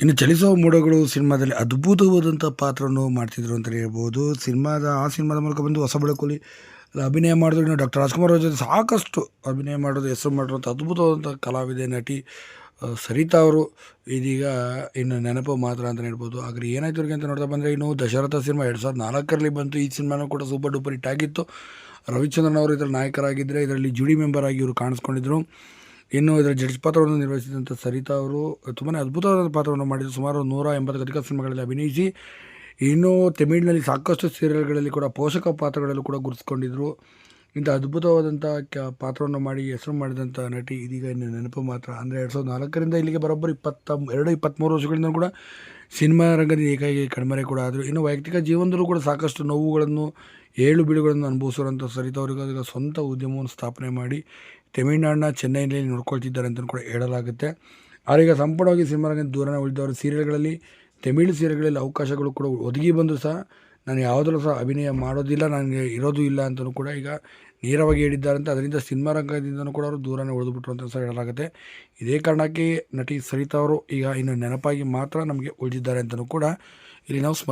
ಇನ್ನು ಚಲಿಸುವ ಮೋಡಗಳು ಸಿನಿಮಾದಲ್ಲಿ ಅದ್ಭುತವಾದಂಥ ಪಾತ್ರವನ್ನು ಮಾಡ್ತಿದ್ರು ಅಂತಲೇ ಹೇಳ್ಬೋದು. ಸಿನಿಮಾದ, ಆ ಸಿನಿಮಾದ ಮೂಲಕ ಬಂದು ಹೊಸ ಬೆಳಕಲ್ಲಿ ಅಭಿನಯ ಮಾಡಿದ್ರು ಇನ್ನು ಡಾಕ್ಟರ್ ರಾಜ್ಕುಮಾರ್ ಅವರ ಜೊತೆ ಸಾಕಷ್ಟು ಅಭಿನಯ ಮಾಡೋದು ಹೆಸರು ಮಾಡಿರುವಂಥ ಅದ್ಭುತವಾದಂಥ ಕಲಾವಿದೆ, ನಟಿ ಸರಿತಾ ಅವರು. ಇದೀಗ ಇನ್ನು ನೆನಪು ಮಾತ್ರ ಅಂತ ಹೇಳ್ಬೋದು. ಆದರೆ ಏನಾಯ್ತು ಅವ್ರಿಗೆ ಅಂತ ನೋಡ್ತಾ ಬಂದರೆ ಇನ್ನು ದಶರಥ ಸಿನಿಮಾ ಎರಡು ಸಾವಿರದ ನಾಲ್ಕರಲ್ಲಿ ಬಂತು. ಈ ಸಿನಿಮಾನೂ ಕೂಡ ಸೂಪರ್ ಡೂಪರ್ ಹಿಟ್ ಆಗಿತ್ತು. ರವಿಚಂದ್ರನ್ ಅವರು ಇದರ ನಾಯಕರಾಗಿದ್ದರೆ, ಇದರಲ್ಲಿ ಜುಡಿ ಮೆಂಬರ್ ಆಗಿ ಇವರು ಕಾಣಿಸ್ಕೊಂಡಿದ್ರು. ಇನ್ನು ಇದರ ಜಡ್ಜ್ ಪಾತ್ರವನ್ನು ನಿರ್ವಹಿಸಿದಂಥ ಸರಿತಾ ಅವರು ತುಂಬಾ ಅದ್ಭುತವಾದ ಪಾತ್ರವನ್ನು ಮಾಡಿದರು. ಸುಮಾರು ನೂರ ಎಂಬತ್ತು ಅಧಿಕ ಸಿನಿಮಾಗಳಲ್ಲಿ ಅಭಿನಯಿಸಿ, ಇನ್ನು ತಮಿಳಿನಲ್ಲಿ ಸಾಕಷ್ಟು ಸೀರಿಯಲ್ಗಳಲ್ಲಿ ಕೂಡ ಪೋಷಕ ಪಾತ್ರಗಳಲ್ಲೂ ಕೂಡ ಗುರುತಿಸ್ಕೊಂಡಿದ್ರು. ಇಂಥ ಅದ್ಭುತವಾದಂಥ ಕ ಪಾತ್ರವನ್ನು ಮಾಡಿ, ಹೆಸರು ಮಾಡಿದಂಥ ನಟಿ ಇದೀಗ ಇನ್ನು ನೆನಪು ಮಾತ್ರ. ಅಂದರೆ ಎರಡು ಸಾವಿರದ ನಾಲ್ಕರಿಂದ ಇಲ್ಲಿಗೆ ಬರೋಬ್ಬರಿ ಇಪ್ಪತ್ತ ಎರಡು ಇಪ್ಪತ್ತ್ಮೂರು ವರ್ಷಗಳಿಂದ ಕೂಡ ಸಿನಿಮಾ ರಂಗದ ಏಕಾಗಿ ಕಣ್ಮರೆ ಕೂಡ. ಆದರೂ ಇನ್ನು ವೈಯಕ್ತಿಕ ಜೀವನದಲ್ಲೂ ಕೂಡ ಸಾಕಷ್ಟು ನೋವುಗಳನ್ನು, ಏಳು ಬಿಡುಗಳನ್ನು ಅನುಭವಿಸಿರುವಂಥ ಸರಿತಾ ಅವರಿಗೆ ಈಗ ಸ್ವಂತ ಉದ್ಯಮವನ್ನು ಸ್ಥಾಪನೆ ಮಾಡಿ ತಮಿಳುನಾಡಿನ ಚೆನ್ನೈನಲ್ಲಿ ನೋಡ್ಕೊಳ್ತಿದ್ದಾರೆ ಅಂತಲೂ ಕೂಡ ಹೇಳಲಾಗುತ್ತೆ. ಈಗ ಸಂಪೂರ್ಣವಾಗಿ ಸಿನಿಮಾ ರಂಗದ ದೂರನೇ ಉಳಿದವರು ಸೀರಿಯಲ್ಗಳಲ್ಲಿ, ತಮಿಳು ಸೀರಿಯಲ್ಗಳಲ್ಲಿ ಅವಕಾಶಗಳು ಕೂಡ ಒದಗಿ ಬಂದರೂ ಸಹ ನಾನು ಯಾವುದರಲ್ಲೂ ಸಹ ಅಭಿನಯ ಮಾಡೋದಿಲ್ಲ, ನನಗೆ ಇರೋದು ಇಲ್ಲ ಅಂತಲೂ ಕೂಡ ಈಗ ನೇರವಾಗಿ ಹೇಳಿದ್ದಾರೆ ಅಂತ ಅದರಿಂದ ಸಿನಿಮಾ ರಂಗದಿಂದಲೂ ಕೂಡ ಅವರು ದೂರನೇ ಉಳಿದುಬಿಟ್ರು ಅಂತ ಸಹ ಹೇಳಲಾಗುತ್ತೆ. ಇದೇ ಕಾರಣಕ್ಕೆ ನಟಿ ಸರಿತಾ ಅವರು ಈಗ ಇನ್ನು ನೆನಪಾಗಿ ಮಾತ್ರ ನಮಗೆ ಉಳಿದಿದ್ದಾರೆ ಅಂತಲೂ ಕೂಡ ಇಲ್ಲಿ ನಾವು